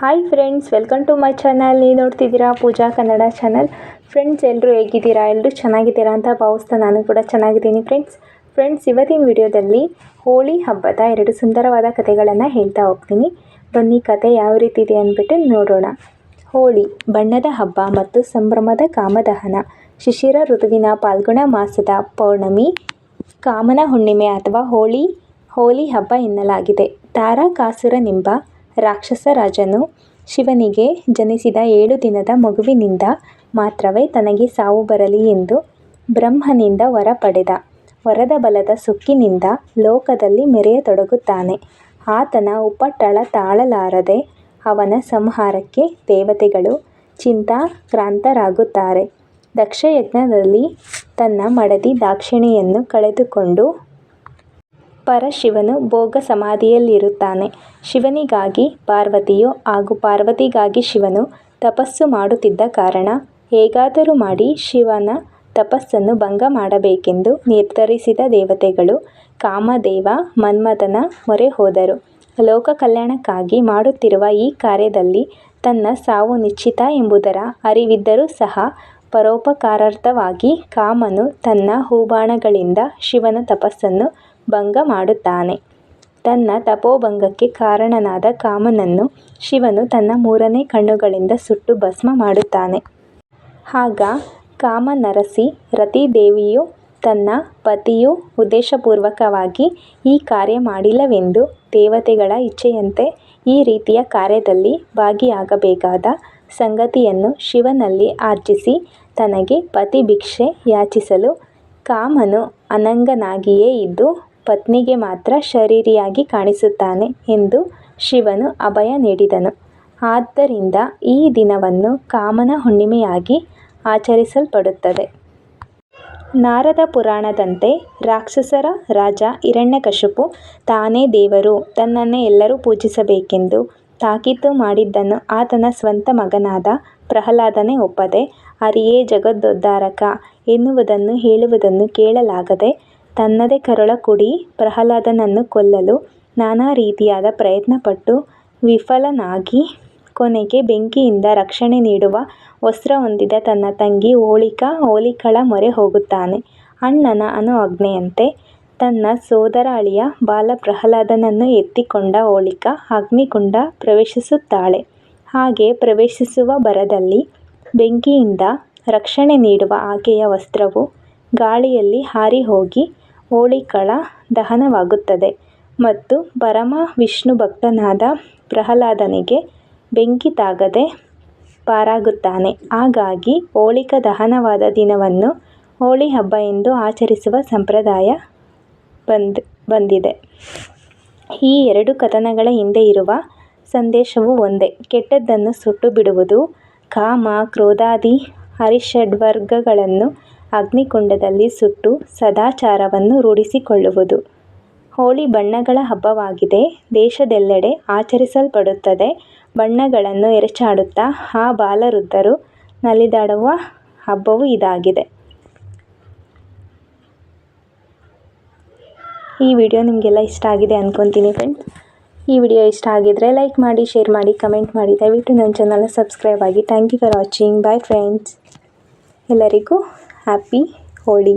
Hi friends welcome to my channel ನೀವು ನೋಡ್ತಿದ್ದೀರಾ ಪೂಜಾ Kannada channel friends ಎಲ್ಲರೂ ಹೇಗಿದ್ದೀರಾ? ಎಲ್ಲರೂ ಚೆನ್ನಾಗಿದ್ದೀರಾ ಅಂತ ಭಾವಿಸ್ತಾ ನಾನು ಕೂಡ ಚೆನ್ನಾಗಿದ್ದೀನಿ ಫ್ರೆಂಡ್ಸ್ ಫ್ರೆಂಡ್ಸ್ ಇವತ್ತಿನ ವಿಡಿಯೋದಲ್ಲಿ ಹೋಳಿ ಹಬ್ಬದ ಎರಡು ಸುಂದರವಾದ ಕಥೆಗಳನ್ನು ಹೇಳ್ತಾ ಹೋಗ್ತೀನಿ. ಬನ್ನಿ ಕತೆ ಯಾವ ರೀತಿ ಇದೆ ಅಂದ್ಬಿಟ್ಟು ನೋಡೋಣ. ಹೋಳಿ, ಬಣ್ಣದ ಹಬ್ಬ ಮತ್ತು ಸಂಭ್ರಮದ ಕಾಮದಹನ. ಶಿಶಿರ ಋತುವಿನ ಪಾಲ್ಗುಣ ಮಾಸದ ಪೌರ್ಣಮಿ, ಕಾಮನ ಹುಣ್ಣಿಮೆ ಅಥವಾ ಹೋಳಿ ಹೋಳಿ ಹಬ್ಬ ಎನ್ನಲಾಗಿದೆ. ತಾರಕಾಸುರನೆಂಬ ರಾಕ್ಷಸ ರಾಜನು ಶಿವನಿಗೆ ಜನಿಸಿದ ಏಳು ದಿನದ ಮಗುವಿನಿಂದ ಮಾತ್ರವೇ ತನಗೆ ಸಾವು ಬರಲಿ ಎಂದು ಬ್ರಹ್ಮನಿಂದ ವರ ಪಡೆದ. ವರದ ಬಲದ ಸುಕ್ಕಿನಿಂದ ಲೋಕದಲ್ಲಿ ಮೆರೆಯತೊಡಗುತ್ತಾನೆ. ಆತನ ಉಪಟಳ ತಾಳಲಾರದೆ ಅವನ ಸಂಹಾರಕ್ಕೆ ದೇವತೆಗಳು ಚಿಂತಾಕ್ರಾಂತರಾಗುತ್ತಾರೆ. ದಕ್ಷಯಜ್ಞದಲ್ಲಿ ತನ್ನ ಮಡದಿ ದಾಕ್ಷಿಣಿಯನ್ನು ಕಳೆದುಕೊಂಡು ಪರಶಿವನು ಭೋಗ ಸಮಾಧಿಯಲ್ಲಿರುತ್ತಾನೆ ಶಿವನಿಗಾಗಿ ಪಾರ್ವತಿಯು ಹಾಗೂ ಪಾರ್ವತಿಗಾಗಿ ಶಿವನು ತಪಸ್ಸು ಮಾಡುತ್ತಿದ್ದ ಕಾರಣ ಹೇಗಾದರೂ ಮಾಡಿ ಶಿವನ ತಪಸ್ಸನ್ನು ಭಂಗ ಮಾಡಬೇಕೆಂದು ನಿರ್ಧರಿಸಿದ ದೇವತೆಗಳು ಕಾಮದೇವ, ಮನ್ಮಥನ ಮೊರೆ ಹೋದರು. ಲೋಕ ಕಲ್ಯಾಣಕ್ಕಾಗಿ ಮಾಡುತ್ತಿರುವ ಈ ಕಾರ್ಯದಲ್ಲಿ ತನ್ನ ಸಾವು ನಿಶ್ಚಿತ ಎಂಬುದರ ಅರಿವಿದ್ದರೂ ಸಹ ಪರೋಪಕಾರಾರ್ಥವಾಗಿ ಕಾಮನು ತನ್ನ ಹೂಬಾಣಗಳಿಂದ ಶಿವನ ತಪಸ್ಸನ್ನು ಭಂಗ ಮಾಡುತ್ತಾನೆ. ತನ್ನ ತಪೋಭಂಗಕ್ಕೆ ಕಾರಣನಾದ ಕಾಮನನ್ನು ಶಿವನು ತನ್ನ ಮೂರನೇ ಕಣ್ಣುಗಳಿಂದ ಸುಟ್ಟು ಭಸ್ಮ ಮಾಡುತ್ತಾನೆ. ಆಗ ಕಾಮನರಸಿ ರತಿದೇವಿಯು ತನ್ನ ಪತಿಯು ಉದ್ದೇಶಪೂರ್ವಕವಾಗಿ ಈ ಕಾರ್ಯ ಮಾಡಿಲ್ಲವೆಂದು ದೇವತೆಗಳ ಇಚ್ಛೆಯಂತೆ ಈ ರೀತಿಯ ಕಾರ್ಯದಲ್ಲಿ ಭಾಗಿಯಾಗಬೇಕಾದ ಸಂಗತಿಯನ್ನು ಶಿವನಲ್ಲಿ ಆರ್ಜಿಸಿ ತನಗೆ ಪತಿ ಭಿಕ್ಷೆ ಯಾಚಿಸಲು ಕಾಮನು ಅನಂಗನಾಗಿಯೇ ಇದ್ದು ಪತ್ನಿಗೆ ಮಾತ್ರ ಶರೀರಿಯಾಗಿ ಕಾಣಿಸುತ್ತಾನೆ ಎಂದು ಶಿವನು ಅಭಯ ನೀಡಿದನು. ಆದ್ದರಿಂದ ಈ ದಿನವನ್ನು ಕಾಮನ ಹುಣ್ಣಿಮೆಯಾಗಿ ಆಚರಿಸಲ್ಪಡುತ್ತದೆ. ನಾರದ ಪುರಾಣದಂತೆ ರಾಕ್ಷಸರ ರಾಜ ಹಿರಣ್ಯಕಶಿಪು ತಾನೇ ದೇವರು, ತನ್ನನ್ನೇ ಎಲ್ಲರೂ ಪೂಜಿಸಬೇಕೆಂದು ತಾಕೀತು ಮಾಡಿದ್ದನ್ನು ಆತನ ಸ್ವಂತ ಮಗನಾದ ಪ್ರಹ್ಲಾದನೇ ಒಪ್ಪದೆ, ಅರಿಯೇ ಜಗದೋದ್ಧಾರಕ ಎನ್ನುವುದನ್ನು ಹೇಳುವುದನ್ನು ಕೇಳಲಾಗದೆ ತನ್ನದೇ ಕರುಳ ಕುಡಿ ಪ್ರಹ್ಲಾದನನ್ನು ಕೊಲ್ಲಲು ನಾನಾ ರೀತಿಯಾದ ಪ್ರಯತ್ನಪಟ್ಟು ವಿಫಲನಾಗಿ ಕೊನೆಗೆ ಬೆಂಕಿಯಿಂದ ರಕ್ಷಣೆ ನೀಡುವ ವಸ್ತ್ರ ಹೊಂದಿದ ತನ್ನ ತಂಗಿ ಹೋಳಿಕಾ ಹೋಲಿಕಳ ಮೊರೆ ಹೋಗುತ್ತಾನೆ. ಅಣ್ಣನ ಅನುಜ್ಞೆಯಂತೆ ತನ್ನ ಸೋದರ ಅಳಿಯ ಬಾಲ ಪ್ರಹ್ಲಾದನನ್ನು ಎತ್ತಿಕೊಂಡ ಹೋಳಿಕಾ ಅಗ್ನಿಕುಂಡ ಪ್ರವೇಶಿಸುತ್ತಾಳೆ. ಹಾಗೆ ಪ್ರವೇಶಿಸುವ ಭರದಲ್ಲಿ ಬೆಂಕಿಯಿಂದ ರಕ್ಷಣೆ ನೀಡುವ ಆಕೆಯ ವಸ್ತ್ರವು ಗಾಳಿಯಲ್ಲಿ ಹಾರಿಹೋಗಿ ಹೋಳಿಕಳ ದಹನವಾಗುತ್ತದೆ ಮತ್ತು ಪರಮ ವಿಷ್ಣು ಭಕ್ತನಾದ ಪ್ರಹ್ಲಾದನಿಗೆ ಬೆಂಕಿ ತಾಗದೆ ಪಾರಾಗುತ್ತಾನೆ. ಹಾಗಾಗಿ ಹೋಳಿಕಾ ದಹನವಾದ ದಿನವನ್ನು ಹೋಳಿ ಹಬ್ಬ ಎಂದು ಆಚರಿಸುವ ಸಂಪ್ರದಾಯ ಬಂದ್, ಬಂದಿದೆ. ಈ ಎರಡು ಕಥನಗಳ ಹಿಂದೆ ಇರುವ ಸಂದೇಶವು ಒಂದೇ. ಕೆಟ್ಟದ್ದನ್ನು ಸುಟ್ಟು ಬಿಡುವುದು ಕಾಮ, ಕ್ರೋಧಾದಿ, ಹರಿಷಡ್ವರ್ಗಗಳನ್ನು ಅಗ್ನಿಕುಂಡದಲ್ಲಿ ಸುಟ್ಟು ಸದಾಚಾರವನ್ನು ರೂಢಿಸಿಕೊಳ್ಳುವುದು. ಹೋಳಿ ಬಣ್ಣಗಳ ಹಬ್ಬವಾಗಿದೆ. ದೇಶದೆಲ್ಲೆಡೆ ಆಚರಿಸಲ್ಪಡುತ್ತದೆ. ಬಣ್ಣಗಳನ್ನು ಎರಚಾಡುತ್ತಾ, ಆ ಬಾಲವೃದ್ಧರು ನಲಿದಾಡುವ ಹಬ್ಬವೂ ಇದಾಗಿದೆ. ಈ ವಿಡಿಯೋ ನಿಮಗೆಲ್ಲ ಇಷ್ಟ ಆಗಿದೆ ಅಂದ್ಕೊತೀನಿ ಫ್ರೆಂಡ್ಸ್ ಈ ವಿಡಿಯೋ ಇಷ್ಟ ಆಗಿದ್ದರೆ ಲೈಕ್ ಮಾಡಿ ಶೇರ್ ಮಾಡಿ ಕಮೆಂಟ್ ಮಾಡಿ. ದಯವಿಟ್ಟು ನನ್ನ ಚಾನಲ್ನ ಸಬ್ಸ್ಕ್ರೈಬ್ ಆಗಿ. Thank you for watching bye friends ಎಲ್ಲರಿಗೂ ಹ್ಯಾಪಿ ಹೋಳಿ